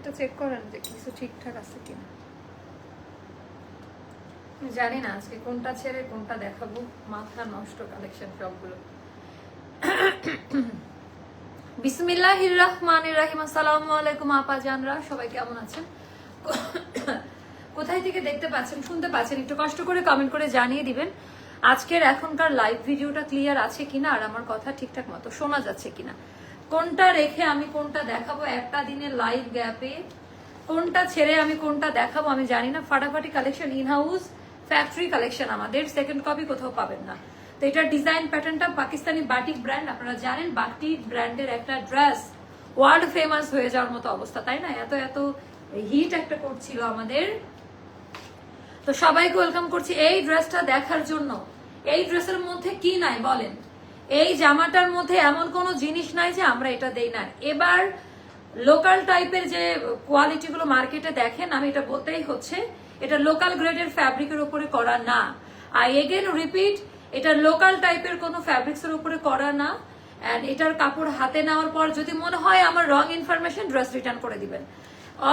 এটা চেক করেন যে কিছু ঠিকঠাক আছে কিনা। জানি না আজকে কোনটা ছেড়ে কোনটা দেখাবো। মাথা নষ্ট কালেকশন সবগুলো। বিসমিল্লাহির রহিম। আলাইকুম আপা জানরা, সবাই কেমন আছেন? কোথায় থেকে দেখতে পাচ্ছেন, শুনতে পাচ্ছেন? একটু কষ্ট করে কমেন্ট করে জানিয়ে দিবেন, আজকের এখনকার লাইভ ভিডিওটা ক্লিয়ার আছে কিনা? আর আমার কথা ঠিকঠাক মতো শোনা যাচ্ছে কিনা? কোনটা রেখে আমি কোনটা দেখাবো? একটা দিনের লাইভ গ্যাপে কোনটা ছেড়ে আমি কোনটা দেখাবো আমি জানি না। ফাটাফাটি collection in house factory collection আমাদের। সেকেন্ড কপি কোথাও পাবেন না। তো এটার ডিজাইন প্যাটার্নটা পাকিস্তানি বাটিক ব্র্যান্ড আপনারা জানেন বাটিক ব্র্যান্ডের একটা ড্রেস ওয়ার্ল্ড ফেমাস হয়ে যাওয়ার মতো অবস্থা, তাই না? এত এত হিট একটা করছিল আমাদের। তো সবাইকে ওয়েলকাম করছি এই ড্রেসটা দেখার জন্য। এই ড্রেসের মধ্যে কি নাই বলেন? এই জামাটার মধ্যে এমন কোনো জিনিস নাই যে আমরা এটা দেই না। এবার লোকাল টাইপের যে কোয়ালিটি গুলো মার্কেটে দেখেন, আমি এটা বলতেই হচ্ছে, এটা লোকাল গ্রেডের ফ্যাব্রিকের উপরে করা না। আই এগেন রিপিট এটা লোকাল টাইপের কোনো ফ্যাব্রিক্স এর উপরে করা না। এন্ড এটার কাপড় হাতে নেওয়ার পর যদি মনে হয় আমার রং ইনফরমেশন ড্রেস রিটার্ন করে দিবেন।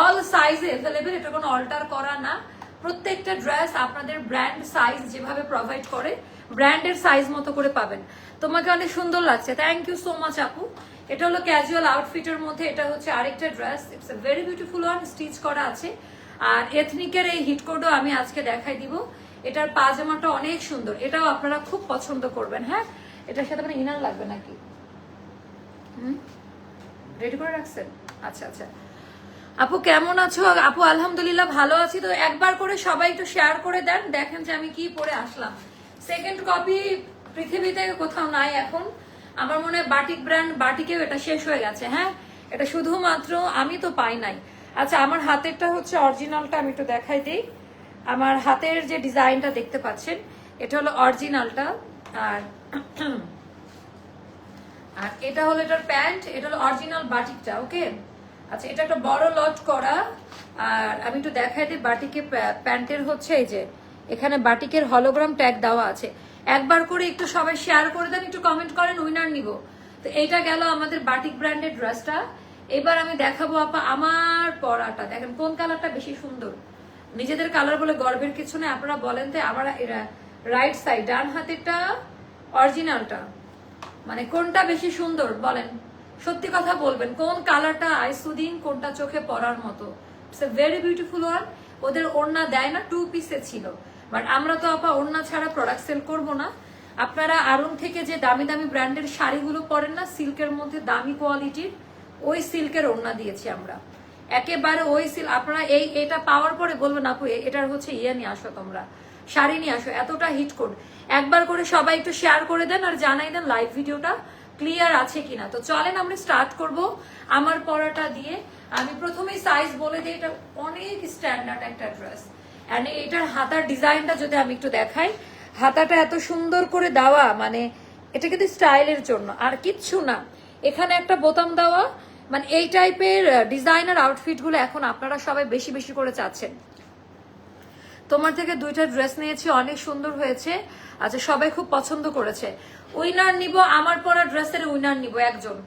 অল সাইজ এভেলেবেল এটা কোনো অল্টার করা না। প্রত্যেকটা ড্রেস আপনাদের ব্র্যান্ড সাইজ যেভাবে প্রোভাইড করে ব্র্যান্ডের সাইজ মতো করে পাবেন। তোমাকে অনেক সুন্দর লাগছে। থ্যাংক ইউ সো মাচ আপু। এটা হলো ক্যাজুয়াল আউটফিটের মধ্যে। এটা হচ্ছে আরেকটা dress it's a very beautiful one stitch করা আছে। আর এথনিকের এই হিট কোডও আমি আজকে দেখাই দিব। এটার পাজামাটা অনেক সুন্দর। এটাও আপনারা খুব পছন্দ করবেন হ্যাঁ? এটার সাথে মানে ইনার লাগবে নাকি? হুম? রেডি করে রাখছেন? আচ্ছা আচ্ছা। আপু, কেমন আছো? আপু, আলহামদুলিল্লাহ ভালো আছি। তো একবার করে সবাই একটু শেয়ার করে দেন। দেখেন যে আমি কি পরে আসলাম। সেকেন্ড কপি পৃথিবীতে কোথাও নাই এখন। আমার মনে হয় বাটিক ব্র্যান্ড বাটিকেও এটা শেষ হয়ে গেছে হ্যাঁ? এটা শুধুমাত্র আমি তো পাই নাই। আচ্ছা আমার হাতেরটা হচ্ছে অরিজিনালটা আমি একটু দেখাই দিই। আমার হাতের যে ডিজাইনটা দেখতে পাচ্ছেন, এটা হলো অরিজিনালটা আর আর এটা হলো এটার প্যান্ট, এটা হলো অরিজিনাল বাটিকটা, ওকে? আচ্ছা এটা একটা বড় লট করা, আর আমি একটু দেখাই দিই বাটিকে প্যান্টের হচ্ছে এই যে এখানে বাটিকের হলোগ্রাম ট্যাগ দেওয়া আছে। একবার করে একটু সবাই শেয়ার করে দেন, একটু কমেন্ট করেন উইনার নিব। তো এইটা গেল আমাদের বাটিক ব্র্যান্ডের ড্রেসটা এবার আমি দেখাবো আপা আমার পরাটা। দেখেন কোন কালারটা বেশি সুন্দর। নিজেদের কালার বলে গর্বের কিছু নেই। আপনারা বলেন তো, আমার এরা রাইট সাইড ডান হাতেরটা অরিজিনালটা মানে কোনটা বেশি সুন্দর? বলেন। সত্যি কথা বলবেন, কোন কালারটা আইসুদিন, কোনটা চোখে পড়ার মতো? It's a very beautiful one ওদের ওড়না দেয় না টু পিসে ছিল। বাট আমরা তো আপা ওড়না ছাড়া প্রোডাক্ট সেল করব না। আপনারা আরুন থেকে যে দামি দামি ব্র্যান্ডের শাড়িগুলো পরেন না, সিল্কের মধ্যে দামি কোয়ালিটির ওই সিল্কের ওড়না দিয়েছি আমরা। একেবারে ওই সিল আপনারা এই এটা পাওয়ার পরে বলবেন, আপু এটার হচ্ছে ইয়ে নিয়ে আসো তোমরা, শাড়ি নিয়ে আসো, এতটা হিট কোড একবার করে সবাই একটু শেয়ার করে দেন আর জানাই দেন লাইভ ভিডিওটা ক্লিয়ার আছে কিনা। তো চলেন আমরা স্টার্ট করব আমার পরাটা দিয়ে। আমি প্রথমেই সাইজ বলে দিই, এটা অনেক স্ট্যান্ডার্ড একটা ড্রেস অ্যান্ড এটার হাতার ডিজাইনটা যদি আমি একটু দেখাই, হাতাটা এত সুন্দর করে দেওয়া মানে এটা কিন্তু স্টাইলের জন্য, আর কিচ্ছু না। এখানে একটা বোতাম দেওয়া মানে এই টাইপের ডিজাইনার আউটফিটগুলো এখন আপনারা সবাই বেশি বেশি করে চাচ্ছেন। তোমার থেকে দুইটা ড্রেস নিয়েছি, অনেক সুন্দর হয়েছে। আচ্ছা সবাই খুব পছন্দ করেছে। উইনার নিব, আমার পরা ড্রেসের উইনার নিব একজন।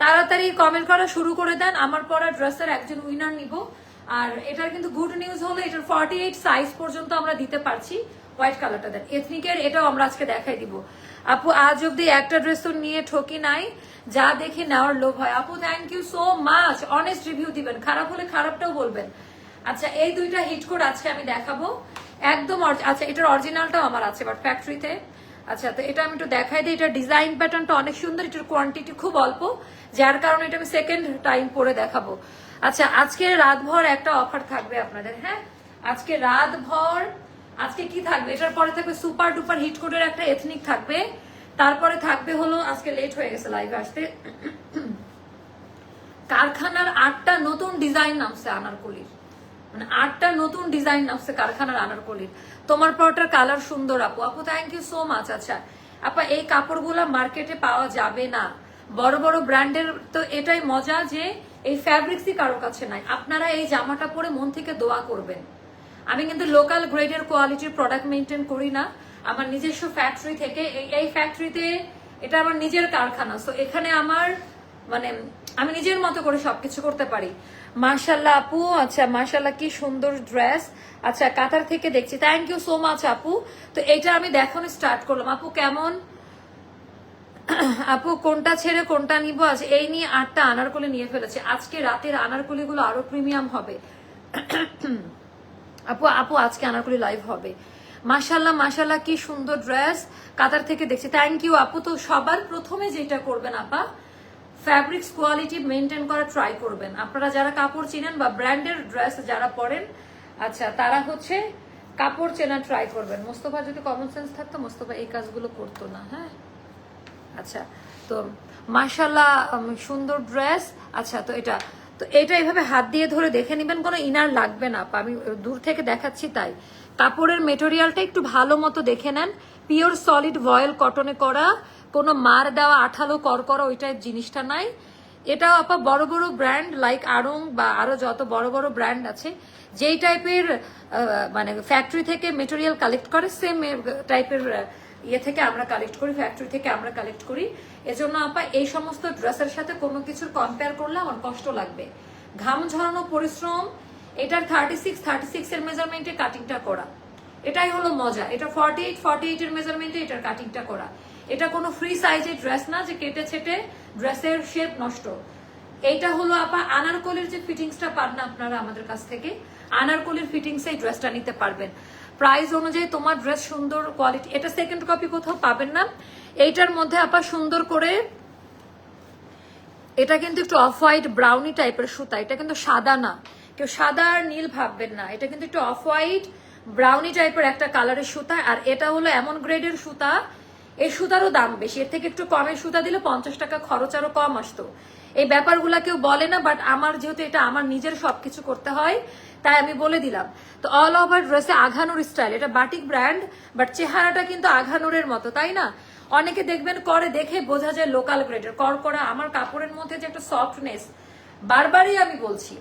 তাড়াতাড়ি কমেন্ট করা শুরু করে দেন, আমার পরা ড্রেসের একজন উইনার নিব। আর এটার কিন্তু গুড নিউজ হলো, এটার ফর্টি এইট সাইজ পর্যন্ত আমরা দিতে পারছি হোয়াইট কালারটা দেন। এথনিকের এটাও আমরা আজকে দেখাই দিব। আপু, আজ অব্দি একটা ড্রেস তো নিয়ে ঠকি নাই, যা দেখে নেওয়ার লোভ হয়। আপু thank you so much honest review দিবেন। খারাপ হলে খারাপটাও বলবেন। আচ্ছা এই দুইটা হিট কোড আজকে আমি দেখাবো। একদম আচ্ছা এটার অরিজিনালটাও আমার আছে বাট ফ্যাক্টরিতে আচ্ছা তো এটা আমি একটু দেখাই দিই। এটার ডিজাইন প্যাটার্নটা অনেক সুন্দর, এটার কোয়ান্টিটি খুব অল্প। যার কারণে এটা আমি সেকেন্ড টাইম পরে দেখাবো। আচ্ছা আজকে রাতভর একটা অফার থাকবে আপনাদের হ্যাঁ? আজকে রাতভর, আজকে কি থাকবে? এটার পরে থাকবে সুপার ডুপার হিট কোডের একটা এথনিক থাকবে। তারপরে থাকবে হলো, আজকে লেট হয়ে গেছে লাইভে আসতে। কারখানার আটটা নতুন ডিজাইন নামছে আনারকলির। মানে আটটা নতুন ডিজাইন নামছে কারখানার আনারকলির। তোমার পরটার কালার সুন্দর, আপু। আপু থ্যাংক ইউ সো মাচ আচ্ছা। আপা, এই কাপড়গুলো মার্কেটে পাওয়া যাবে না। বড় বড় ব্র্যান্ডের তো এটাই মজা যে এই ফ্যাব্রিক্সই কারও কাছে নাই। আপনারা এই জামাটা পরে মন থেকে দোয়া করবেন। আমি কিন্তু লোকাল গ্রেডের কোয়ালিটির প্রোডাক্ট মেনটেন করি না। আমার নিজস্ব ফ্যাক্টরি থেকে, এই- ফ্যাক্টরিতে এটা আমার নিজের কারখানা। তো এখানে আমার মানে আমি নিজের মতো করে সবকিছু করতে পারি। মাশাল্লাহ আপু আচ্ছা মাশাল্লাহ কি সুন্দর ড্রেস আচ্ছা কাতার থেকে দেখছি। থ্যাংক ইউ সো মাচ আপু। তো এটা আমি দেখানো স্টার্ট করলাম। আপু, কেমন? আপু, কোনটা ছেড়ে কোনটা নিব? আজ এই নিয়ে আটটা আনারকলি নিয়ে ফেলেছে। আজকে রাতের আনারকলি গুলো আরও প্রিমিয়াম হবে। আপু আপু, আজকে আনারকলি লাইভ হবে। মাশাল্লাহ মাশাল্লাহ কি সুন্দর ড্রেস কাতার থেকে দেখছি। থ্যাংক ইউ আপু। তো সবার প্রথমে যেটা করবেন, আপা ফ্যাব্রিক্স কোয়ালিটি মেনটেন করা ট্রাই করবেন। আপনারা যারা কাপড় চিনেন বা ব্র্যান্ডের ড্রেস যারা পরেন আচ্ছা তারা হচ্ছে কাপড় চেনা ট্রাই করবেন। মোস্তফা, যদি কমন সেন্স থাকতো, মোস্তফা এই কাজগুলো করতো না হ্যাঁ? আচ্ছা তো মাশাল্লাহ সুন্দর ড্রেস আচ্ছা তো এটা তো এটা এইভাবে হাত দিয়ে ধরে দেখে নেবেন, কোনো ইনার লাগবে না। আমি দূর থেকে দেখাচ্ছি তাই। কাপড়ের মেটেরিয়ালটা একটু ভালো মতো দেখে নেন। পিওর সলিড ভয়েল কটনে করা, কোনো মার দেওয়া আঠালো করকরা ওই টাইপ জিনিসটা নাই। এটাও আপা বড় বড় ব্র্যান্ড লাইক আরং বা আরও যত বড় বড় ব্র্যান্ড আছে, যেই টাইপের মানে ফ্যাক্টরি থেকে মেটেরিয়াল কালেক্ট করে সেম টাইপের ইয়ে থেকে আমরা কালেক্ট করি ফ্যাক্টরি থেকে আমরা কালেক্ট করি। এজন্য আপা, এই সমস্ত ড্রেসের সাথে কোনো কিছুর কম্পেয়ার করলে আমার কষ্ট লাগবে। ঘাম ঝরানো পরিশ্রম, এটার থার্টি সিক্স থার্টি সিক্স এর মেজারমেন্টে কাটিংটা করা। এটাই হলো মজা। এটা ফর্টি এইট ফর্টি এইট এর মেজারমেন্টে এটার কাটিংটা করা। এটা কোনো ফ্রি সাইজের ড্রেস না যে কেটে ছেটে ড্রেসের শেপ নষ্ট। এইটা হলো আপা, আনারকলির যে ফিটিংসটা পান না আপনারা আমাদের কাছ থেকে আনারকলির ফিটিংস এই ড্রেসটা নিতে পারবেন। প্রাইস অনুযায়ী তোমার ড্রেস সুন্দর কোয়ালিটি এটা সেকেন্ড কপি কোথাও পাবেন না। এইটার মধ্যে আপা সুন্দর করে এটা কিন্তু একটু অফ হোয়াইট ব্রাউনি টাইপের সুতা। এটা কিন্তু সাদা না। কেউ সাদা আর নীল ভাববেন না। এটা কিন্তু একটু অফ হোয়াইট ব্রাউনি টাইপের একটা কালারের সুতা। আর এটা হলো এমন গ্রেডের সুতা। এই সুতারও দাম বেশি। এর থেকে একটু কমের সুতা দিলে পঞ্চাশ টাকা খরচ আরও কম আসতো। এই ব্যাপারগুলা কেউ বলে না বাট আমার যেহেতু এটা আমার নিজের সবকিছু করতে হয় তাই আমি বলে দিলাম। তো অল ওভার ড্রেসে আঘানুর স্টাইল এটা বাটিক ব্র্যান্ড বাট চেহারাটা কিন্তু আঘানুরের মতো, তাই না? অনেকে দেখবেন করে দেখে বোঝা যায় লোকাল গ্রেডের করা আমার কাপড়ের মধ্যে যে একটা সফটনেস বারবারই আমি বলছি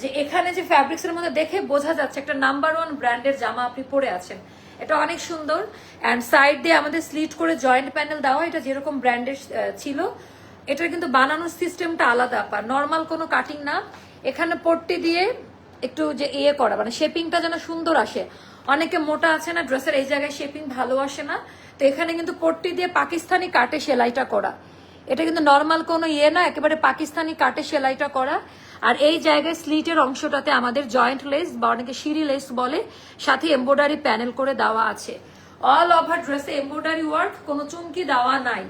যে এখানে যে ফ্যাব্রিক্স এর মধ্যে দেখে বোঝা যাচ্ছে একটা নাম্বার ওয়ান ব্র্যান্ডের জামা আপনি পরে আছেন। এটা অনেক সুন্দর। অ্যান্ড সাইড দিয়ে আমাদের স্লিট করে জয়েন্ট প্যানেল দেওয়া, এটা যেরকম ব্র্যান্ডের ছিল, এটার কিন্তু বানানোর সিস্টেমটা আলাদা পা নর্মাল কোনো কাটিং না। এখানে পট্টি দিয়ে একটু যে ইয়ে করা মানে শেপিংটা যেন সুন্দর আসে। অনেকে মোটা আছে না ড্রেসের এই জায়গায় শেপিং ভালো আসে না। তো এখানে কিন্তু পট্টি দিয়ে পাকিস্তানি কাটে সেলাইটা করা। এটা কিন্তু নর্মাল কোনো ইয়ে না, একেবারে পাকিস্তানি কাটে সেলাইটা করা। আর এই জায়গায় স্লিটের অংশটাতে আমাদের জয়েন্ট লেস বা অনেকে সিঁড়ি লেস বলে, সাথে এমব্রয়ডারি প্যানেল করে দেওয়া আছে। অল ওভার ড্রেসে এমব্রয়ডারি ওয়ার্ক কোনো চুমকি দেওয়া নাই।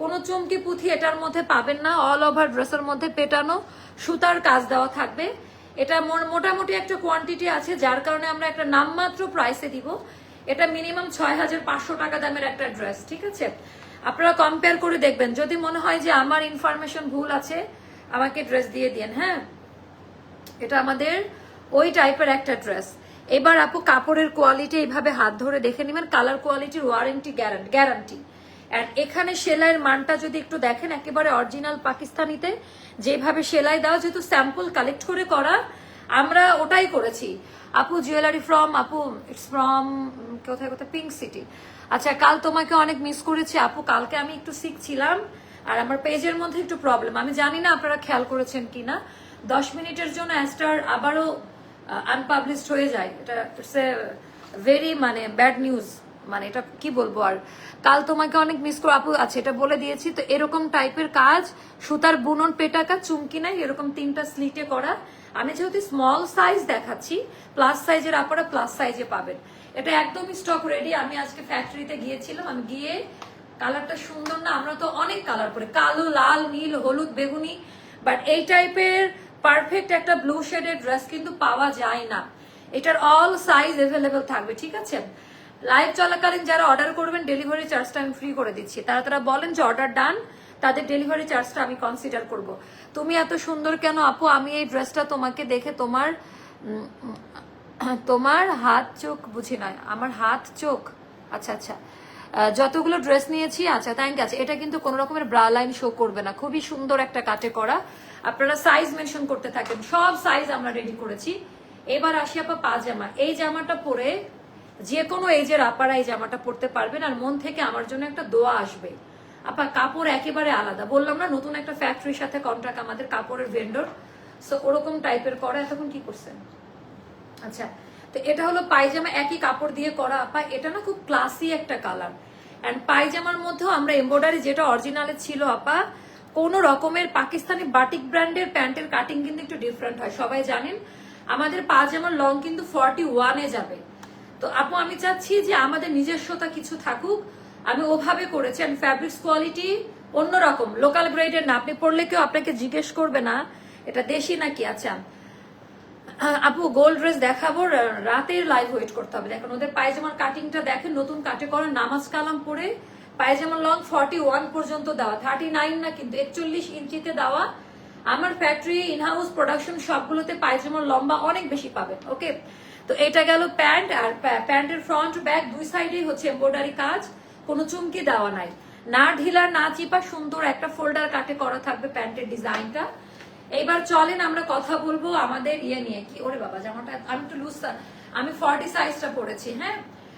কোনো চুমকি পুঁথি এটার মধ্যে পাবেন না অল ওভার ড্রেসের মধ্যে পেটানো সুতার কাজ দেওয়া থাকবে। এটা মোটামুটি একটা কোয়ান্টিটি আছে, যার কারণে আমরা একটা নামমাত্র প্রাইসে দিব। এটা মিনিমাম ছয় হাজার পাঁচশো টাকা দামের একটা ড্রেস ঠিক আছে? আপনারা কম্পেয়ার করে দেখবেন। যদি মনে হয় যে আমার ইনফরমেশন ভুল আছে, আমাকে ড্রেস দিয়ে দিন হ্যাঁ? এটা আমাদের ওই টাইপের একটা ড্রেস এবার আপু, কাপড়ের কোয়ালিটি এইভাবে হাত ধরে দেখে নেবেন। কালার কোয়ালিটির ওয়ারেন্টি গ্যারান্টি অ্যান্ড এখানে সেলাইয়ের মানটা যদি একটু দেখেন, একেবারে অরিজিনাল পাকিস্তানিতে, যেভাবে সেলাই দেওয়া, যেহেতু স্যাম্পল কালেক্ট করে করা, আমরা ওটাই করেছি। আপু জুয়েলারি ফ্রম আপু ইটস ফ্রম কোথায় কোথায়? পিঙ্ক সিটি আচ্ছা কাল তোমাকে অনেক মিস করেছি। আপু, কালকে আমি একটু শিখছিলাম আর আমার পেজের মধ্যে একটু প্রবলেম আমি জানি না আপনারা খেয়াল করেছেন কিনা। দশ মিনিটের জন্য অ্যাস্টার আবারও আনপাবলিশড হয়ে যায়। এটা ইটস এ ভেরি মানে ব্যাড নিউজ মানে এটা কি বলব আর? কাল তোমাকে অনেক মিস করো আপু আছে এটা বলে দিয়েছি, তো এরকম টাইপের কাজ, সুতার বুনন, পেটাকা, চুমকি নাই, এরকম তিনটা স্লিটে করা। আমি যেহেতু স্মল সাইজ দেখাচ্ছি প্লাস সাইজের আপনারা প্লাস সাইজে পাবেন। এটা একদমই স্টক রেডি আমি আজকে ফ্যাক্টরিতে গিয়েছিলাম, আমি গিয়ে কালারটা সুন্দর না, আমরা তো অনেক কালার পরে, কালো, লাল, নীল, হলুদ, বেগুনি বাট এই টাইপের পারফেক্ট একটা ব্লু শেডের ড্রেস কিন্তু পাওয়া যায় না। এটার অল সাইজ এভেলেবেল থাকবে, ঠিক আছে? লাইভ চলাকালীন যারা অর্ডার করবেন ডেলিভারি চার্জটা আমি ফ্রি করে দিচ্ছি। তারা তারা বলেন যে অর্ডার ডান তাদের ডেলিভারি চার্জটা আমি কনসিডার করব। তুমি এত সুন্দর কেন আপু? আমি এই ড্রেসটা তোমাকে দেখে তোমার তোমার হাত, চোখ বুঝি নয় আমার হাত, চোখ। আচ্ছা আচ্ছা। যতগুলো ড্রেস নিয়েছি আচ্ছা থ্যাংক আছে এটা কিন্তু কোনো রকমের ব্রা লাইন শো করবে না। খুবই সুন্দর একটা কাটে করা। আপনারা সাইজ মেনশন করতে থাকেন। সব সাইজ আমরা রেডি করেছি। এবার আসি আপা পাজামা এই জামাটা পরে যে কোনো এজের আপারা এই জামাটা পরতে পারবেন আর মন থেকে আমার জন্য একটা দোয়া আসবে। আপা, কাপড় একেবারে আলাদা। বললাম না, নতুন একটা ফ্যাক্টরির সাথে কন্ট্রাক্ট আমাদের কাপড়ের ভেন্ডর সো ওরকম টাইপের করা, এতক্ষণ কি করছেন? আচ্ছা তো এটা হলো পায়জামা, একই কাপড় দিয়ে করা, আপা। এটা না খুব ক্লাসি একটা কালার অ্যান্ড পায়জামার মধ্যেও আমরা এমব্রয়ডারি যেটা অরিজিনালে ছিল, আপা, কোন রকমের পাকিস্তানি বাটিক ব্র্যান্ডের প্যান্টের কাটিং কিন্তু একটু ডিফারেন্ট হয়। সবাই জানেন, আমাদের পায়জামার লং কিন্তু ফর্টি ওয়ানে যাবে। তো আপু আমি চাচ্ছি যে আমাদের নিজস্বতা কিছু থাকুক। আমি ওভাবে করেছি অ্যান্ড ফ্যাব্রিক্স কোয়ালিটি অন্যরকম। লোকাল গ্রেডের না আপনি পড়লে কেউ আপনাকে জিজ্ঞেস করবে না এটা দেশি নাকি? আচ্ছা। আহ, আপু গোল্ড ড্রেস দেখাবো রাতের লাইভ ওয়েট করতে হবে। দেখেন ওদের পায়জামার কাটিংটা দেখেন নতুন কাটে করা নামাজ কালাম পরে পায়জামার লং ফর্টি ওয়ান পর্যন্ত দেওয়া। থার্টি নাইন না কিন্তু একচল্লিশ ইঞ্চিতে দেওয়া। আমার ফ্যাক্টরি ইনহাউস প্রোডাকশন সবগুলোতে পায়জামার লম্বা অনেক বেশি পাবেন ওকে তো এটা গেল প্যান্ট আর প্যা- প্যান্টের ফ্রন্ট ব্যাক দুই সাইডেই হচ্ছে এমব্রয়ডারি কাজ, কোনো চুমকি দেওয়া নাই। না ঢিলা, না চিপা, সুন্দর একটা ফোল্ডার কাটে করা থাকবে প্যান্টের ডিজাইনটা। এইবার চলেন আমরা কথা বলব আমাদের ইয়ে নিয়ে। কি, ওরে বাবা, জামাটা আমি একটু লুজ আমি ফর্টি সাইজটা পরেছি হ্যাঁ?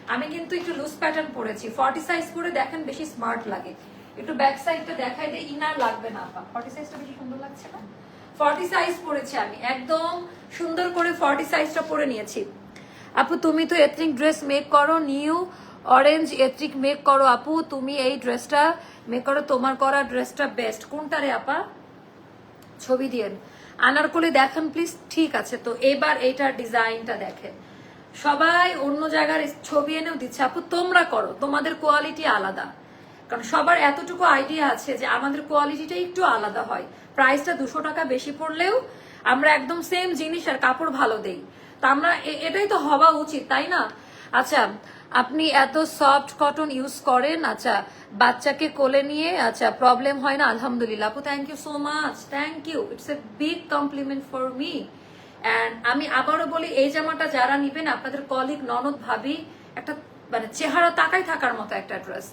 আমি কিন্তু একটু লুজ প্যাটার্ন পরেছি। ফর্টি সাইজ পরে দেখেন বেশি স্মার্ট লাগে। একটু ব্যাক সাইডটা দেখাই দিয়ে ইনার লাগবে না আপা। ফর্টি সাইজটা বেশি সুন্দর লাগছে না? ফর্টি সাইজ পরেছি আমি। একদম সুন্দর করে ফর্টি সাইজটা পরে নিয়েছি। আপু, তুমি তো এথনিক ড্রেস মেক করো নিউ অরেঞ্জ এথনিক মেক করো। আপু, তুমি এই ড্রেসটা মেক করো, তোমার করা ড্রেসটা বেস্ট কোনটা রে আপা? ছবি দিয়েন। আনারকলি দেখেন প্লিজ ঠিক আছে, তো এবার এইটার ডিজাইনটা দেখেন। সবাই অন্য জায়গার ছবি এনেও দিচ্ছে। আপু, তোমরা করো। তোমাদের কোয়ালিটি আলাদা। কারণ সবার এতটুকু আইডিয়া আছে যে আমাদের কোয়ালিটিটা একটু আলাদা হয়। প্রাইসটা দুশো টাকা বেশি পড়লেও আমরা একদম সেম জিনিস আর কাপড় ভালো দেই। তা আমরা এটাই তো হওয়া উচিত, তাই না? আচ্ছা আপনি এত সফট কটন ইউজ করেন আচ্ছা বাচ্চাকে কোলে নিয়ে আচ্ছা প্রবলেম হয় না? আলহামদুলিল্লাহ। আপু thank you so much thank you it's a big compliment for me and আমি আবারও বলি, এই জামাটা যারা নিবেন, আপনাদের কলিগ ননদ ভাবি, একটা মানে চেহারা তাকাই থাকার মতো একটা ড্রেস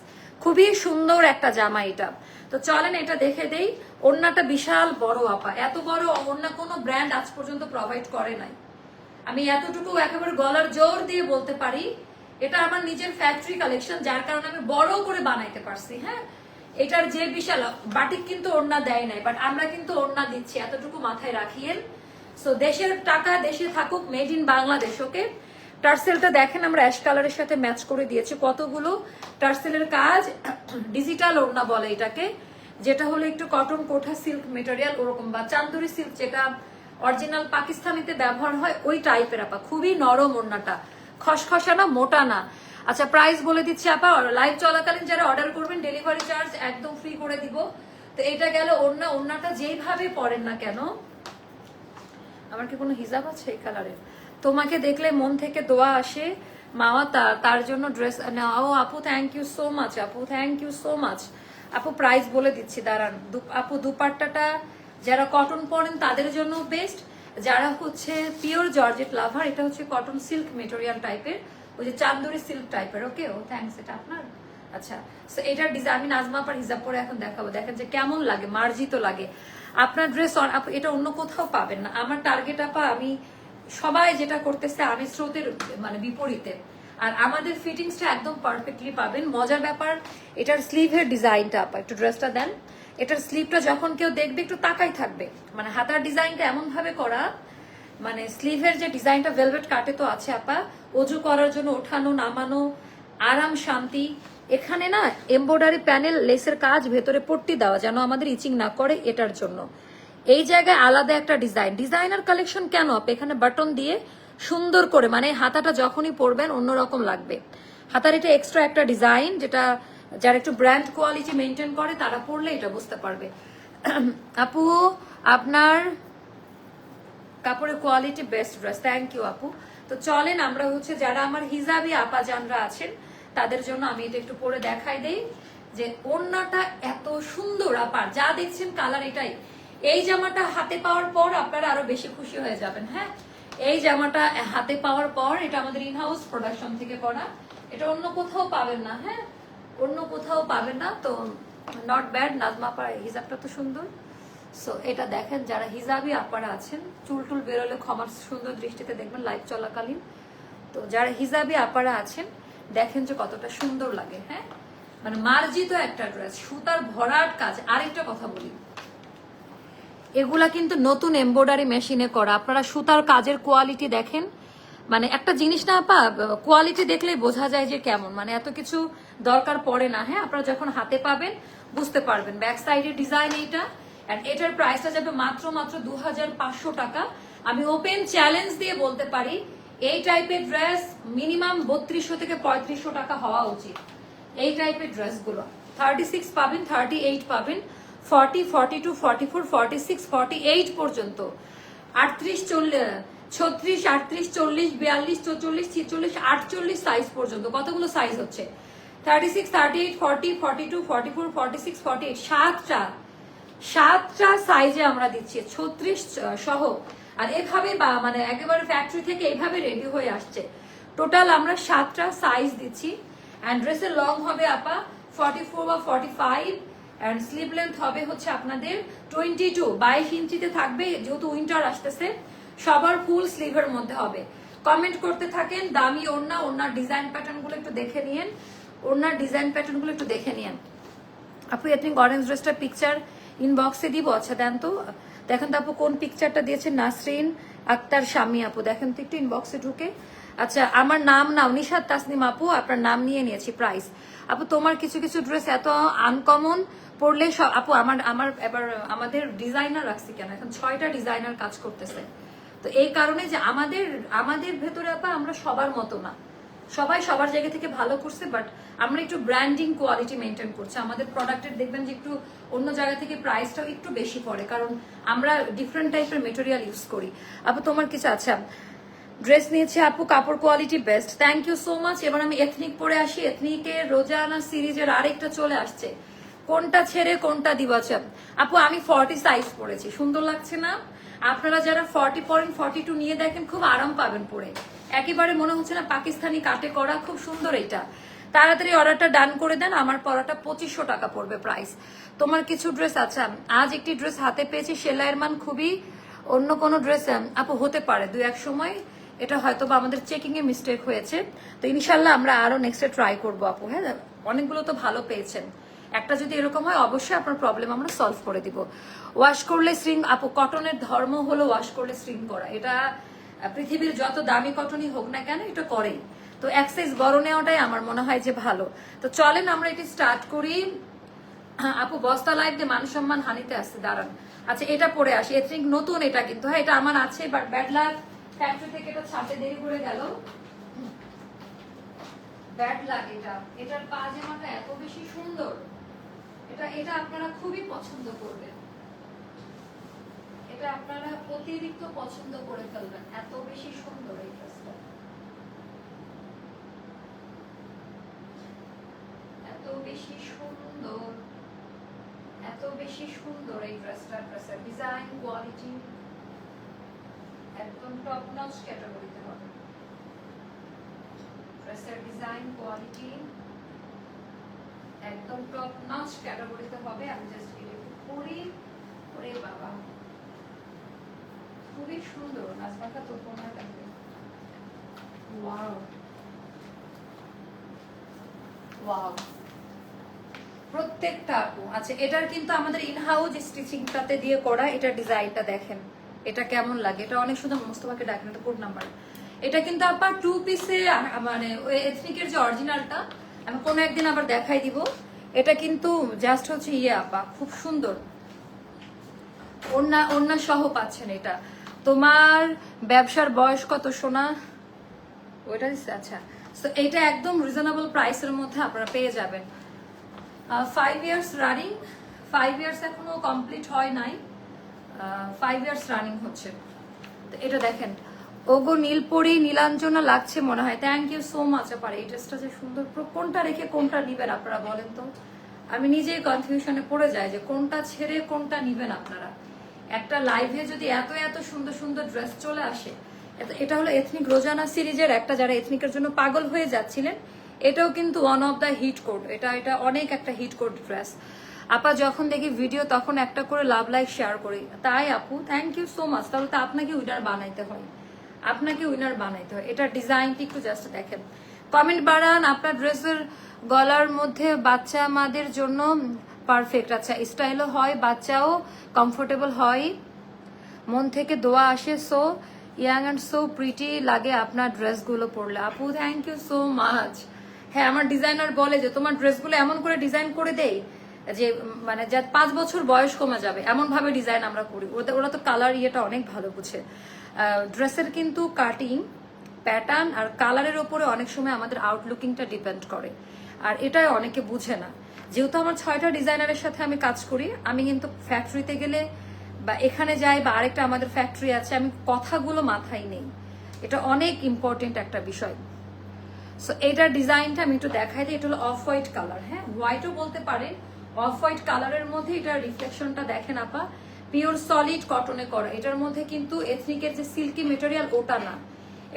খুবই সুন্দর একটা জামা এটা। তো চলেন এটা দেখে দেই। ওড়নাটা বিশাল বড়, আপা। এত বড় অন্য কোনো ব্র্যান্ড আজ পর্যন্ত প্রোভাইড করে নাই। আমি এতটুকু একেবারে গলার জোর দিয়ে বলতে পারি, এটা আমার নিজের ফ্যাক্টরি কালেকশন যার কারণে আমি বড় করে বানাইতে পারছি হ্যাঁ? এটার যে বিশাল, বাটিক কিন্তু ওড়না দেয় নাই বাট আমরা কিন্তু ওড়না দিচ্ছি, এতটুকু মাথায় রাখিয়েন। সো দেশের টাকা দেশে থাকুক মেড ইন বাংলাদেশ ওকে টার্সেলটা দেখেন, আমরা অ্যাশ কালারের সাথে ম্যাচ করে দিয়েছি। কতগুলো টার্সেলের কাজ? ডিজিটাল ওড়না বলে এটাকে, যেটা হলো একটু কটন কোঠা সিল্ক মেটেরিয়াল ওরকম বা চান্দুরি সিল্ক যেটা অরিজিনাল পাকিস্তানিতে ব্যবহার হয়, ওই টাইপের আপা। খুবই নরম ওড়নাটা। খসখসা না মোটা না। আচ্ছা প্রাইস বলে দিচ্ছি আপা লাইভ চলাকালীন যারা অর্ডার করবেন ডেলিভারি চার্জ একদম ফ্রি করে দিব। তো এটা গেল ওড়না, ওড়নাটা যেইভাবে পরেন না কেন, আমার কি কোনো হিসাব আছে এই কালারের তোমাকে দেখলে মন থেকে দোয়া আসে। মাওয়া তার জন্য ড্রেস ও, আপু থ্যাংক ইউ সো মাচ আপু থ্যাংক ইউ সো মাচ আপু প্রাইস বলে দিচ্ছি, দাঁড়ান। আপু, দুপাট্টাটা যারা কটন পরেন, তাদের জন্য বেস্ট যারা হচ্ছে পিওর জর্জেট লাভার এটা হচ্ছে কটন সিল্ক মেটেরিয়াল টাইপের ওই যে চান্দুরি সিল্ক টাইপের ওকে ও থ্যাংকস এটা আপনার? আচ্ছা সো এটার ডিজাইন আমি নাজমা পার হিসাব করে এখন দেখাবো। দেখেন যে কেমন লাগে, মার্জিত লাগে। আপনার ড্রেস এটা অন্য কোথাও পাবেন না। আমার টার্গেট আপা, আমি সবাই যেটা করতেছে আমি স্রোতের মানে বিপরীতে। আর আমাদের ফিটিংসটা একদম পারফেক্টলি পাবেন। মজার ব্যাপার, এটার স্লিভের ডিজাইনটা আপা, একটু ড্রেসটা দেন। এটার স্লিভটা যখন কেউ দেখবে, একটু তাকাই থাকবে। মানে হাতার ডিজাইনটা এমন ভাবে করা মানে স্লিভের যে ডিজাইনটা ভেলভেট কাটে তো আছে আপা, অজু করার জন্য ওঠানো, নামানো, আরাম, শান্তি। এখানে না এমব্রয়ডারি প্যানেল লেসের কাজ ভেতরে পট্টি দেওয়া, যেন আমাদের ইচিং না করে এটার জন্য। এই জায়গায় আলাদা একটা ডিজাইন। ডিজাইনার কালেকশন কেন আপনি এখানে বাটন দিয়ে সুন্দর করে মানে হাতাটা যখনই পরবেন অন্যরকম লাগবে। হাতার এটা এক্সট্রা একটা ডিজাইন যেটা যারা একটু ব্র্যান্ড কোয়ালিটি মেনটেন করে, তারা পরলে এটা বুঝতে পারবে। আপু, আপনার কাপড়ের quality best dress thank you আপু। তো চলেন আমরা হচ্ছে যারা আমার হিজাবি আপা জানরা আছেন, তাদের জন্য আমি এটা একটু পরে দেখাই দেই যে ওড়নাটা এত সুন্দর আপার যা দেখছেন কালার এটাই। এই জামাটা হাতে পাওয়ার পর আপনারা আরও বেশি খুশি হয়ে যাবেন হ্যাঁ? এই জামাটা হাতে পাওয়ার পর এটা আমাদের ইনহাউস প্রোডাকশন থেকে করা। এটা অন্য কোথাও পাবেন না হ্যাঁ? অন্য কোথাও পাবেন না, তো নট ব্যাড নাজমা পার হিজাবটা তো সুন্দর। সো এটা দেখেন, যারা হিজাবি আপারা আছেন, চুল টুল বেরোলে ক্ষমার সুন্দর দৃষ্টিতে দেখবেন লাইভ চলাকালীন। তো যারা হিজাবি আপারা আছেন, দেখেন যে কতটা সুন্দর লাগে হ্যাঁ? মানে মার্জিত একটা ড্রেস সুতার ভরাট কাজ। আরেকটা কথা বলি এগুলা কিন্তু নতুন এমব্রয়ডারি মেশিনে করা। আপনারা সুতার কাজের কোয়ালিটি দেখেন। মানে একটা জিনিস না, আপা কোয়ালিটি দেখলেই বোঝা যায় যে কেমন। মানে এত কিছু দরকার পড়ে না হ্যাঁ? আপনারা যখন হাতে পাবেন, বুঝতে পারবেন। ব্যাক সাইডের ডিজাইন এইটা এটার প্রাইসটা যাবে মাত্র মাত্র দু হাজার পাঁচশো টাকা। আমি ওপেন চ্যালেঞ্জ দিয়ে বলতে পারি, এই টাইপের ড্রেস মিনিমাম বত্রিশশো থেকে পঁয়ত্রিশশো টাকা হওয়া উচিত। এই টাইপের ড্রেসগুলো থার্টি সিক্স পাবেন থার্টি এইট পাবেন। Forty forty two, forty four, forty six, forty eight পর্যন্ত। আটত্রিশ চল্লিশ ছত্রিশ, আটত্রিশ চল্লিশ, বিয়াল্লিশ, চৌচল্লিশ, ছিচল্লিশ, আটচল্লিশ সাইজ পর্যন্ত। কতগুলো সাইজ হচ্ছে? Thirty six thirty eight forty forty two forty four forty six forty eight সাতটা সাতটা সাইজে আমরা দিচ্ছি। ছত্রিশ সহ। আর এভাবে বা মানে একেবারে ফ্যাক্টরি থেকে এইভাবে রেডি হয়ে আসছে। টোটাল আমরা সাতটা সাইজ দিচ্ছি। অ্যান্ড ড্রেসের লং হবে আপা ফর্টি ফোর বা forty five and sleeve length হবে হচ্ছে আপনাদের টোয়েন্টি টু বাইশ ইঞ্চিতে থাকবে, যেহেতু উইন্টার আসতেছে, সবার ফুল স্লিভের মধ্যে হবে। কমেন্ট করতে থাকেন, দামি ওড়না, ওড়নার ডিজাইন প্যাটার্নগুলো একটু দেখে নিয়েন। ওড়নার ডিজাইন প্যাটার্নগুলো একটু দেখে নিয়েন। আপু আপনি অরেঞ্জ ড্রেসটা পিকচার ইনবক্সে দিব আচ্ছা দেন তো। দেখেন তো আপু, কোন পিকচারটা দিয়েছে নাসরিন আক্তার স্বামী আপু। দেখেন তো একটু ইনবক্সে ঢুকে। আচ্ছা আমার নাম নাও নিশাদ তাসনিম আপু, আপনার নাম নিয়ে নিয়েছি প্রাইস আপু, তোমার কিছু কিছু ড্রেস এত আনকমন পড়লে সব, আপু, আমার আমার, এবার, আমাদের ডিজাইনার রাখছি কেন? এখন ছয়টা ডিজাইনার কাজ করতেছে। তো এই কারণে যে আমাদের আমাদের ভেতরে আপা, আমরা সবার মতো না। সবাই সবার জায়গা থেকে ভালো করছে বাট আমরা একটু ব্র্যান্ডিং কোয়ালিটি মেনটেন করছি। আমাদের প্রোডাক্টের দেখবেন যে একটু অন্য জায়গা থেকে প্রাইসটাও একটু বেশি পড়ে, কারণ আমরা ডিফারেন্ট টাইপের মেটেরিয়াল ইউজ করি। আপু, তোমার কিছু আচ্ছা ড্রেস নিয়েছে আপু, কাপড় quality best thank you so much এবার আমি এথনিক পরে আসি। এথনিকের রোজানা সিরিজের আরেকটা চলে আসছে। কোনটা ছেড়ে, কোনটা দিবাচাম আপু, আমি ফর্টি সাইজ পরেছি। সুন্দর লাগছে না? আপনারা যারা ফর্টি পয়েন্ট ফর্টি টু নিয়ে দেখেন, খুব আরাম পাবেন পরে। একেবারে মনে হচ্ছে না পাকিস্তানি কাটে করা, খুব সুন্দর এটা। তাড়াতাড়ি অর্ডারটা ডান করে দেন, আমার পরাটা পঁচিশশো টাকা পড়বে প্রাইস তোমার কিছু ড্রেস আছে। আজ একটি ড্রেস হাতে পেয়েছি, সেলাইয়ের মান খুবই অন্য কোনো ড্রেস আপু, হতে পারে। দু এক সময় এটা হয়তো বা আমাদের চেকিং এ মিস্টেক হয়েছে। তো ইনশাল্লাহ আমরা আরও নেক্সটে ট্রাই করব আপু হ্যাঁ? অনেকগুলো তো ভালো পেয়েছেন। একটা যদি এরকম হয় অবশ্যই আপনার প্রবলেম আমরা সলভ করে দিব। ওয়াশ করলে স্ট্রিং আপু কটনের ধর্ম হলো ওয়াশ করলে স্ট্রিং করা। এটা পৃথিবীর যত দামি কটনই হোক না কেন এটা করেই। তো এক সাইজ বড় নেওয়াটাই আমার মনে হয় যে ভালো। তো চলেন আমরা এটি স্টার্ট করি। হ্যাঁ, আপু বস্তা লাইফ দিয়ে মান সম্মান হানিতে আসছে দাঁড়ান। আচ্ছা এটা পরে আসি। এথনিক নতুন এটা কিন্তু। হ্যাঁ এটা আমার আছে বাট ব্যাড লাক ফ্যাক্টরি থেকে এটা ছাপে দেরি করে গেল। ব্যাড লাক এটা। এটার পাজামাটা এত বেশি সুন্দর। এটা এটা আপনারা খুবই পছন্দ করবেন। এটা আপনারা অতিরিক্ত পছন্দ করে ফেলবেন। এত বেশি সুন্দর এই ড্রেসটা এত বেশি সুন্দর। এত বেশি সুন্দর এই ড্রেসটা ড্রেসের ডিজাইন কোয়ালিটি একদম টপ নচ ক্যাটাগরিতে হবে। ড্রেসের ডিজাইন কোয়ালিটি একদম টপ নচ ক্যাটাগরিতে হবে। আমি জাস্ট এটা করি ওরে বাবা। খুবই সুন্দর, নাজমাকা তো তোমার দেখবে ওয়াও ওয়াও প্রত্যেকটা আচ্ছা এটার কিন্তু আমাদের ইনহাউস স্টিচিংটাতে দিয়ে করা এটা ডিজাইনটা দেখেন। এটা কেমন লাগে? এটা অনেক সুন্দর মোস্তফাকে ডাকেন এটা কোড নাম্বার এটা কিন্তু আপা টু পিসে মানে ওই এথনিকের যে অরিজিনালটা আমি কোনো একদিন আবার দেখাই দিব। এটা কিন্তু জাস্ট হচ্ছে ইয়ে আপা, খুব সুন্দর। অন্যা অন্যা সহ পাচ্ছেন এটা। তোমার ব্যবসার বয়স কত সোনা? ওইটা আচ্ছা। তো এটা একদম রিজনেবল প্রাইসের মধ্যে আপনারা পেয়ে যাবেন। Five years running five years এখনও কমপ্লিট হয় নাই। ফাইভ ইয়ার্স রানিং হচ্ছে। তো এটা দেখেন, ওগো নীলপরি নীলাঞ্জনা লাগছে মনে হয়। থ্যাংক ইউ সো মাচ আপার। এই ড্রেসটা যে সুন্দর। কোনটা রেখে কোনটা নিবেন আপনারা বলেন তো? আমি নিজেই কনফিউশনে পড়ে যাই যে কোনটা ছেড়ে কোনটা নিবেন আপনারা। একটা লাইভে যদি এত এত সুন্দর সুন্দর ড্রেস চলে আসে এটা হলো এথনিক রোজানা সিরিজের একটা যারা এথনিকের জন্য পাগল হয়ে যাচ্ছিলেন, এটাও কিন্তু one of the hit code এটা এটা অনেক একটা হিট কোড ড্রেস আপা যখন দেখি ভিডিও তখন একটা করে লাভ লাইক শেয়ার করি। তাই আপু থ্যাংক ইউ সো মাচ তাহলে তো আপনাকে উইনার বানাইতে হয়। আপনাকে উইনার বানাইতে হয়। এটা ডিজাইনটি একটু জাস্ট দেখেন। কমেন্ট বাড়ান, আপনার ড্রেসের গলার মধ্যে বাচ্চা মাদের জন্য পারফেক্ট আচ্ছা স্টাইলও হয়, বাচ্চাও কমফোর্টেবল হয়। মন থেকে দোয়া আসে so young and so pretty লাগে আপনার ড্রেসগুলো পরলে। আপু থ্যাংক ইউ সো মাচ হ্যাঁ আমার ডিজাইনার বলে যে, তোমার ড্রেসগুলো এমন করে ডিজাইন করে দেই যে মানে যা পাঁচ বছর বয়স কমে যাবে এমন ভাবে ডিজাইন আমরা করি। ওদের, ওরা তো কালার ইয়েটা অনেক ভালো বুঝে। ড্রেসের কিন্তু কাটিং প্যাটার্ন আর কালারের ওপরে অনেক সময় আমাদের আউটলুকিংটা ডিপেন্ড করে। আর এটাই অনেকে বুঝে না। যেহেতু আমার ছয়টা ডিজাইনারের সাথে আমি কাজ করি, আমি কিন্তু ফ্যাক্টরিতে গেলে বা এখানে যাই বা আরেকটা আমাদের ফ্যাক্টরি আছে, আমি কথাগুলো মাথায় নেই। এটা অনেক ইম্পর্টেন্ট একটা বিষয়। সো এইটার ডিজাইনটা আমি একটু দেখাই দিই। এটা হলো অফ হোয়াইট কালার হ্যাঁ? হোয়াইটও বলতে পারে অফ হোয়াইট কালারের মধ্যে এটা রিফ্লেকশনটা দেখেন আপা। পিওর সলিড কটনে করা। এটার মধ্যে কিন্তু এথনিকের যে সিল্কি মেটেরিয়াল ওটা না।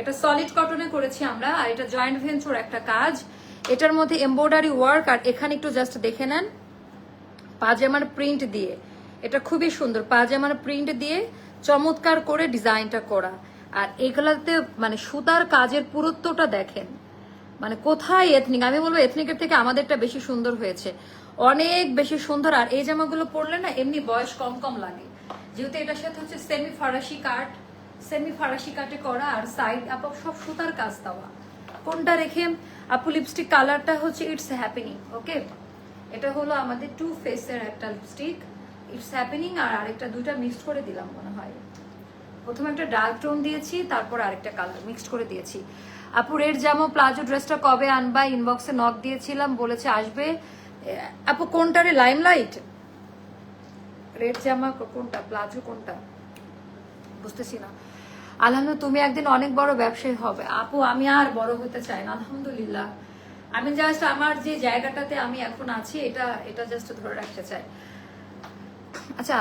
এটা সলিড কটনে করেছি আমরা, আর এটা জয়েন্ট ভেঞ্চুর একটা কাজ। এটার মধ্যে এমব্রয়ডারি ওয়ার্ক আর এখানে একটু জাস্ট দেখে নেন। পাজামার প্রিন্ট দিয়ে। এটা খুবই সুন্দর। পাজামার প্রিন্ট দিয়ে চমৎকার করে ডিজাইনটা করা। আর এগুলাতে মানে সুতার কাজের পুরুত্বটা দেখেন। মানে কোথায় এথনিক আমি বলব এথনিকের থেকে আমাদেরটা বেশি সুন্দর হয়েছে। অনেক বেশি সুন্দর। আর এই জামাগুলো পরলে না, এমনি বয়স কম কম লাগে। যেহেতু এটার সাথে হচ্ছে সেমি ফারাসি কাট সেমি ফারাসি কাটে করা, আর সাইড আপ সব সুতার কাজ দেওয়া। কোনটা রেখে আপু লিপস্টিক কালারটা হচ্ছে ইটস হ্যাপেনিং ওকে এটা হলো আমাদের টু ফেসের একটা লিপস্টিক ইটস হ্যাপেনিং আর আরেকটা দুইটা মিক্সড করে দিলাম মনে হয়। প্রথমে একটা ডার্ক টোন দিয়েছি, তারপর আরেকটা কালার মিক্সড করে দিয়েছি। আপু রেড জামো প্লাজো ড্রেসটা কবে আনবা? ইনবক্সে নক দিয়েছিলাম, বলেছে আসবে। আপু কোনটা রে লাইম লাইট রেড জামা কোনটা? প্লাজো কোনটা? বুঝতেছি না। আলহামদুলিল্লাহ তুমি একদিন অনেক বড় ব্যবসায়ী হবে। আপু, আমি আর বড় হতে চাই না, আলহামদুলিল্লাহ। আমি জাস্ট আমার যে জায়গাটাতে আমি এখন আছি, এটা এটা জাস্ট ধরে রাখতে চাই। আচ্ছা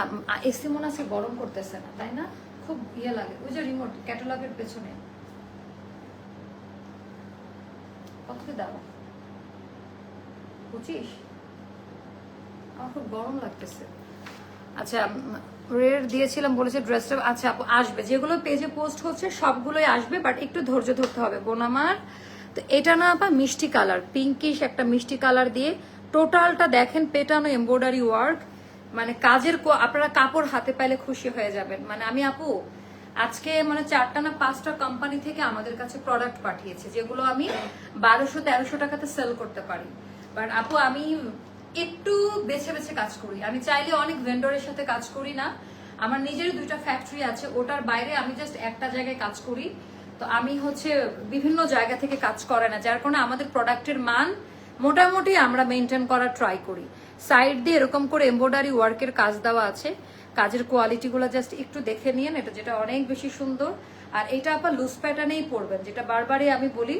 এসি মনে আছে গরম করতেছে না, তাই না? খুব ইয়ে লাগে। ওই যে রিমোট ক্যাটালগের পেছনে। কত দাও পঁচিশ? গরম লাগতেছে। আচ্ছা রেড দিয়েছিলাম, বলেছে ড্রেসটা আচ্ছা আপু আসবে। যেগুলো পেজে পোস্ট হচ্ছে, সবগুলোই আসবে বাট একটু ধৈর্য ধরতে হবে। বোন আমার তো এটা না আপা মিষ্টি কালার পিঙ্কিশ একটা মিষ্টি কালার দিয়ে টোটালটা দেখেন পেটানো এমব্রয়ডারি ওয়ার্ক মানে কাজের আপনারা কাপড় হাতে পাইলে খুশি হয়ে যাবেন। মানে আমি আপু, আজকে মানে চারটা না পাঁচটা কোম্পানি থেকে আমাদের কাছে প্রোডাক্ট পাঠিয়েছে, যেগুলো আমি বারোশো তেরোশো টাকাতে সেল করতে পারি। বাট আপু আমি একটু বেছে বেছে কাজ করি। আমি চাইলে অনেক ভেন্ডরের সাথে কাজ করি না। আমার নিজের দুইটা ফ্যাক্টরি আছে, ওটার বাইরে আমি জাস্ট একটা জায়গায় কাজ করি। তো আমি হচ্ছে বিভিন্ন জায়গা থেকে কাজ করে না, যার কারণে আমাদের প্রোডাক্টের মান মোটামুটি আমরা মেনটেন করার ট্রাই করি। সাইড দিয়ে এরকম করে এমব্রয়ডারি ওয়ার্কের কাজ দেওয়া আছে। কাজের কোয়ালিটিগুলো জাস্ট একটু দেখে নিন এটা যেটা অনেক বেশি সুন্দর। আর এটা আবার লুজ প্যাটার্নেই পড়বেন যেটা বারবারই আমি বলি,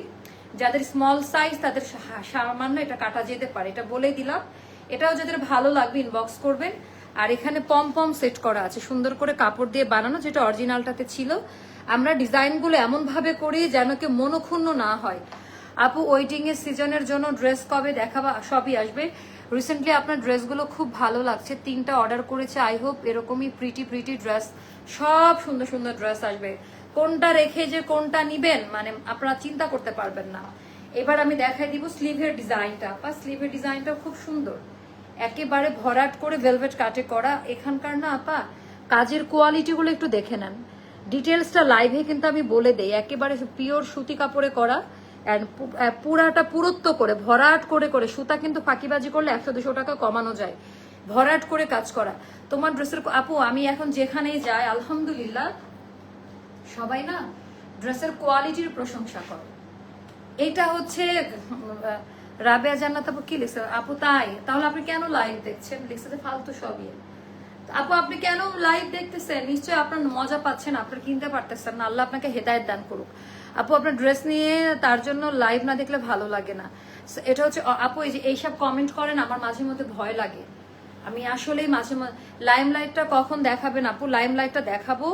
যাদের স্মল সাইজ তাদের সামান্য এটা কাটা যেতে পারে। এটা বলেই দিলাম এটাও যাদের ভালো লাগবে ইনবক্স করবেন। আর এখানে পম পম সেট করা আছে, সুন্দর করে কাপড় দিয়ে বানানো, যেটা অরিজিনালটাতে ছিল। আমরা ডিজাইনগুলো এমন ভাবে করি যেন কেউ মনক্ষুণ্ণ না হয়। আপু ওয়েটিং এর সিজনের জন্য ড্রেস কবে দেখাবা? সবই আসবে। রিসেন্টলি আপনার ড্রেসগুলো খুব ভালো লাগছে। তিনটা অর্ডার করেছে আই হোপ এরকমই প্রিটি প্রিটি ড্রেস সব সুন্দর সুন্দর ড্রেস আসবে। কোনটা রেখে যে কোনটা নিবেন মানে আপনারা চিন্তা করতে পারবেন না। এবার আমি দেখাই দিব স্লিভের ডিজাইনটা বা স্লিভের ডিজাইনটাও খুব সুন্দর। একেবারে ভরাট করে ভেলভেট কাটে করা। এখানকার না আপা কাজের কোয়ালিটিগুলো একটু দেখে নেন। ডিটেলসটা লাইভে কিন্তু আমি বলে দেই একেবারে পিওর সুতি কাপড়ে করা আহ, পুরাটা পুরত্ব করে ভরাট করে করে সুতা কিন্তু ফাঁকিবাজি করলে একশো দুশো টাকা কমানো যায়। ভরাট করে কাজ করা। তোমার ড্রেসের আপু আমি এখন যেখানেই যাই আলহামদুলিল্লাহ সবাই না ড্রেসের কোয়ালিটির প্রশংসা করে। এটা হচ্ছে রাবেয়া জান্নাত আপু কি লিখছে? আপু তাই। তাহলে আপনি কেন লাইভ দেখছেন? লিখছে যে ফালতু সবই। আপু, আপনি কেন লাইভ দেখতেছেন? নিশ্চয়ই আপনার মজা পাচ্ছেন, আপনার কিনতে পারতেছেন না। আল্লাহ আপনাকে হেদায়ত দান করুক। আপু, আপনার ড্রেস নিয়ে তার জন্য লাইভ না দেখলে ভালো লাগে না। এটা হচ্ছে আপু, এই যে এইসব কমেন্ট করেন, আমার মাঝে মধ্যে ভয় লাগে। আমি আসলেই মাঝে মাঝে লাইম লাইটটা কখন দেখাবেন আপু? লাইম লাইটটা দেখাবো।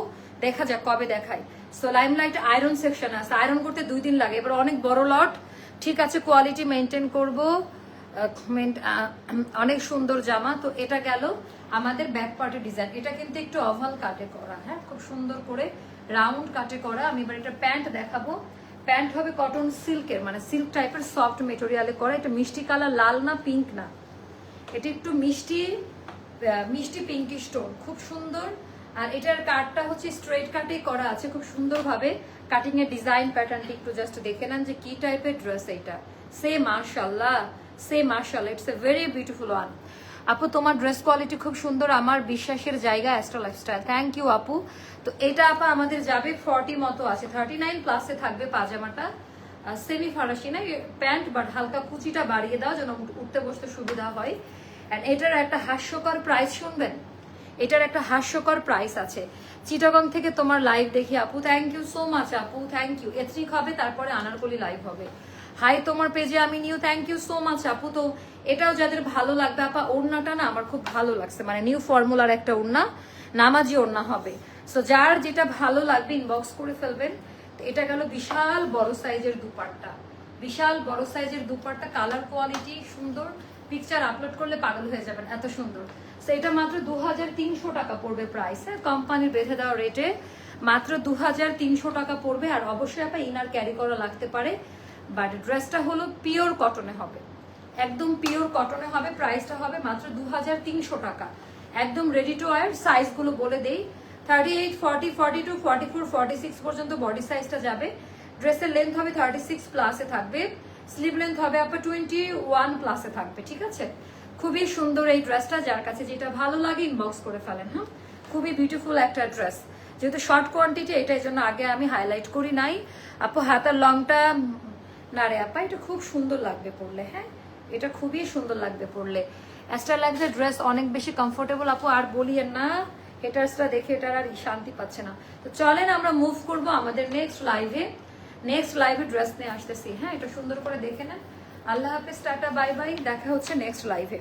দেখা যাক কবে দেখায়। So lime light iron section আছে। আয়রন করতে দুই দিন লাগে। এবার অনেক বড় লট ঠিক আছে কোয়ালিটি মেনটেন করব। অনেক সুন্দর জামা, তো এটা গেল আমাদের ব্যাক পার্টের ডিজাইন এটা কিন্তু একটু অভাল কাটে করা হ্যাঁ? খুব সুন্দর করে রাউন্ড কাটে করা। আমি এবার এটা প্যান্ট দেখাবো। প্যান্ট হবে কটন সিল্কের মানে সিল্ক টাইপের সফট মেটেরিয়ালে করা। এটা মিষ্টি কালার, লাল না পিঙ্ক না। এটা একটু মিষ্টি মিষ্টি পিঙ্কি স্টোন খুব সুন্দর। আর এটার কাটটা হচ্ছে স্ট্রেট কাটে করা আছে, খুব সুন্দরভাবে কাটিং এর ডিজাইন প্যাটার্নটি একটু জাস্ট দেখে নেন যে কি টাইপের ড্রেস এটা সে মার্শাল্লাহ সে martial it's a very beautiful one আপু, তোমার ড্রেস কোয়ালিটি খুব সুন্দর, আমার বিশ্বাসের জায়গা অ্যাস্ট্রা লাইফস্টাইল থ্যাংক ইউ আপু। তো এটা আপা আমাদের যাবে ফর্টি মতো আছে থার্টি নাইন প্লাসে থাকবে পাজামাটা। সেমি ফারাসি না প্যান্ট বাট হালকা কুচিটা বাড়িয়ে দাও যেন উঠতে বসতে সুবিধা হয়। অ্যান্ড এটার একটা হাস্যকর প্রাইস শুনবেন। এটার একটা হাস্যকর প্রাইস আছে। চিটাগং থেকে তোমার লাইভ দেখি, আপু থ্যাংক ইউ সো মাচ আপু থ্যাংক ইউ এথনিক হবে, তারপরে আনারকলি লাইভ হবে। হাই তোমার পেজে আমি new thank you so much আপু। তো এটাও যাদের ভালো লাগবে, আপা, ওড়নাটা না আমার খুব ভালো লাগছে। মানে নিউ ফর্মুলার একটা ওড়না, নামাজি ওড়না হবে। সো যার যেটা ভালো লাগবে ইনবক্স করে ফেলবেন। এটা গেল বিশাল বড় সাইজের দুপাট্টা। বিশাল বড় সাইজের দুপাট্টা কালার কোয়ালিটি সুন্দর। পিকচার আপলোড করলে পাগল হয়ে যাবেন, এত সুন্দর। তো এটা মাত্র দু হাজার তিনশো টাকা পড়বে প্রাইস হ্যাঁ কোম্পানির বেঁধে দেওয়া রেটে মাত্র দু হাজার তিনশো টাকা পড়বে। আর অবশ্যই আপনার ইনার ক্যারি করা লাগতে পারে। বাট ড্রেসটা হলো পিওর কটনে হবে। একদম পিওর কটনে হবে। প্রাইসটা হবে মাত্র দু হাজার তিনশো টাকা। একদম রেডি টু ওয়ার সাইজগুলো বলে দেই। Thirty eight forty forty two forty four forty six পর্যন্ত বডি সাইজটা যাবে। ড্রেসের লেন্থ হবে থার্টি সিক্স প্লাসে থাকবে। স্লিভ লেন্থ হবে আপনার টোয়েন্টি ওয়ান প্লাসে থাকবে, ঠিক আছে? খুবই সুন্দর এই ড্রেসটা যার কাছে যেটা ভালো লাগে ইনবক্স করে ফেলেন হ্যাঁ? খুবই বিউটিফুল একটা ড্রেস যেহেতু শর্ট কোয়ান্টিটি এটা জন্য আগে আমি হাইলাইট করি নাই। আপু, হাতার লংটা না রে আপা, এটা খুব সুন্দর লাগবে পরলে হ্যাঁ? এটা খুবই সুন্দর লাগবে পরলে। অ্যাস্টার লাগছে ড্রেস অনেক বেশি কমফোর্টেবল আপু, আর বলিয়েন না। হেটার্সটা দেখে এটার আর শান্তি পাচ্ছে না। তো চলেন আমরা মুভ করব আমাদের নেক্সট লাইভে নেক্সট লাইভে ড্রেস নিয়ে আসতেছি। হ্যাঁ এটা সুন্দর করে দেখে নেন। আল্লাহ হাফেজ, টাটা বাই বাই দেখা হচ্ছে নেক্সট লাইভে